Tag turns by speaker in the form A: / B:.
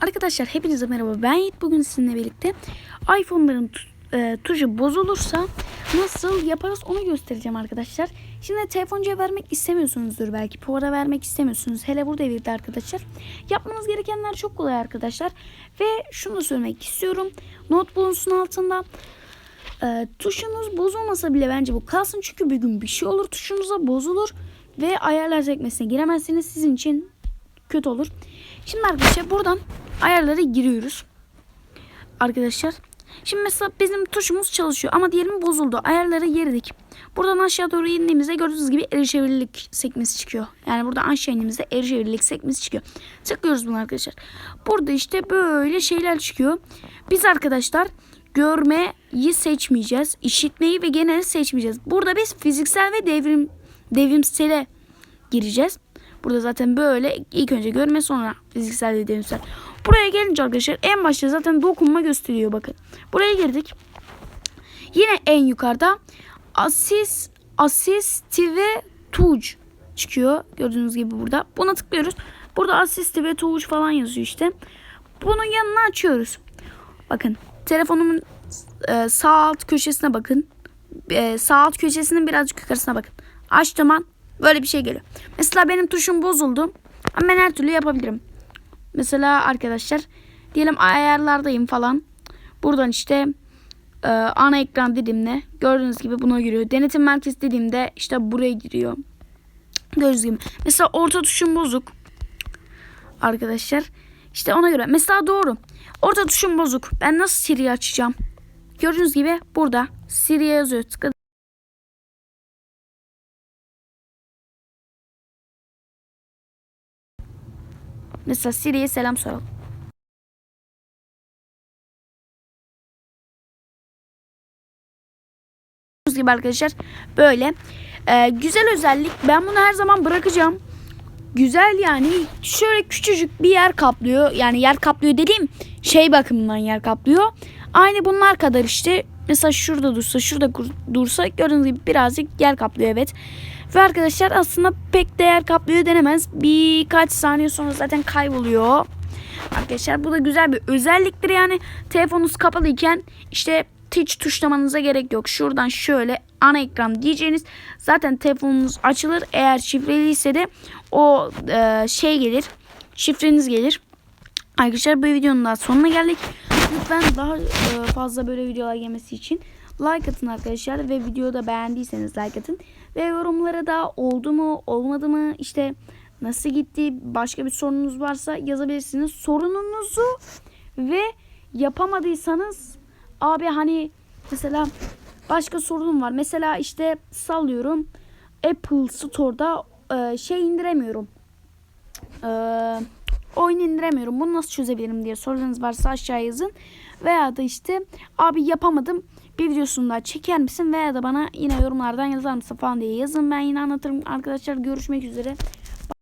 A: Arkadaşlar hepinize merhaba. Ben Yiğit. Bugün sizinle birlikte iPhone'ların e, tuşu bozulursa nasıl yaparız onu göstereceğim arkadaşlar. Şimdi telefoncuya vermek istemiyorsunuzdur belki. Para vermek istemiyorsunuz. Hele bu devirde arkadaşlar. Yapmanız gerekenler çok kolay arkadaşlar. Ve şunu söylemek istiyorum. Notebook'un altında e, tuşunuz bozulmasa bile bence bu kalsın. Çünkü bir gün bir şey olur tuşunuza bozulur. Ve ayarlar sekmesine giremezsiniz. Sizin için kötü olur. Şimdi arkadaşlar buradan ayarlara giriyoruz. Arkadaşlar. Şimdi mesela bizim tuşumuz çalışıyor ama diyelim bozuldu. Ayarlara girdik. Buradan aşağı doğru indiğimizde gördüğünüz gibi erişebilirlik sekmesi çıkıyor. Yani burada aşağı indiğimizde erişebilirlik sekmesi çıkıyor. Tıklıyoruz bunu arkadaşlar. Burada işte böyle şeyler çıkıyor. Biz arkadaşlar görmeyi seçmeyeceğiz. işitmeyi ve geneli seçmeyeceğiz. Burada biz fiziksel ve devrim devrimsele gireceğiz. Burada zaten böyle ilk önce görme sonra fiziksel ve devrimsel. Buraya gelince arkadaşlar en başta zaten dokunma gösteriyor bakın. Buraya girdik. Yine en yukarıda asist, asistive tuş çıkıyor. Gördüğünüz gibi burada. Buna tıklıyoruz. Burada asistive tuş falan yazıyor işte. Bunun yanına açıyoruz. Bakın telefonumun e, sağ alt köşesine bakın. E, sağ alt köşesinin birazcık yukarısına bakın. Açtığım an böyle bir şey geliyor. Mesela benim tuşum bozuldu. Ama ben her türlü yapabilirim. Mesela arkadaşlar diyelim ayarlardayım falan. Buradan işte e, ana ekran dediğimde gördüğünüz gibi buna giriyor. Denetim merkezi dediğimde işte buraya giriyor. Gördüğünüz gibi. Mesela orta tuşum bozuk. Arkadaşlar işte ona göre. Mesela doğru. Orta tuşum bozuk. Ben nasıl Siri açacağım? Gördüğünüz gibi burada Siri'ye yazıyor. Tıkladım. Mesela Siri'ye selam soralım. Gibi arkadaşlar böyle Ee, güzel özellik. Ben bunu her zaman bırakacağım. Güzel yani şöyle küçücük bir yer kaplıyor. Yani yer kaplıyor dediğim şey bakımından yer kaplıyor. Aynı bunlar kadar işte mesela şurada dursa şurada dursa gördüğünüz gibi birazcık yer kaplıyor evet. Ve arkadaşlar aslında pek de yer kaplıyor denemez. Birkaç saniye sonra zaten kayboluyor. Arkadaşlar bu da güzel bir özelliktir yani telefonunuz kapalıyken işte hiç tuşlamanıza gerek yok. Şuradan şöyle ana ekran diyeceğiniz zaten telefonunuz açılır. Eğer şifreliyse de o e, şey gelir. Şifreniz gelir. Arkadaşlar bu videonun daha sonuna geldik. Lütfen daha e, fazla böyle videolar gelmesi için like atın arkadaşlar ve videoda beğendiyseniz like atın ve yorumlara da oldu mu olmadı mı işte nasıl gitti başka bir sorunuz varsa yazabilirsiniz. Sorununuzu ve yapamadıysanız abi hani mesela başka sorunum var. Mesela işte sallıyorum Apple Store'da e, şey indiremiyorum. E, oyun indiremiyorum. Bunu nasıl çözebilirim diye sorularınız varsa aşağı yazın. Veya da işte abi yapamadım bir videosunu daha çeker misin veya da bana yine yorumlardan yazar mısın falan diye yazın. Ben yine anlatırım arkadaşlar. Görüşmek üzere.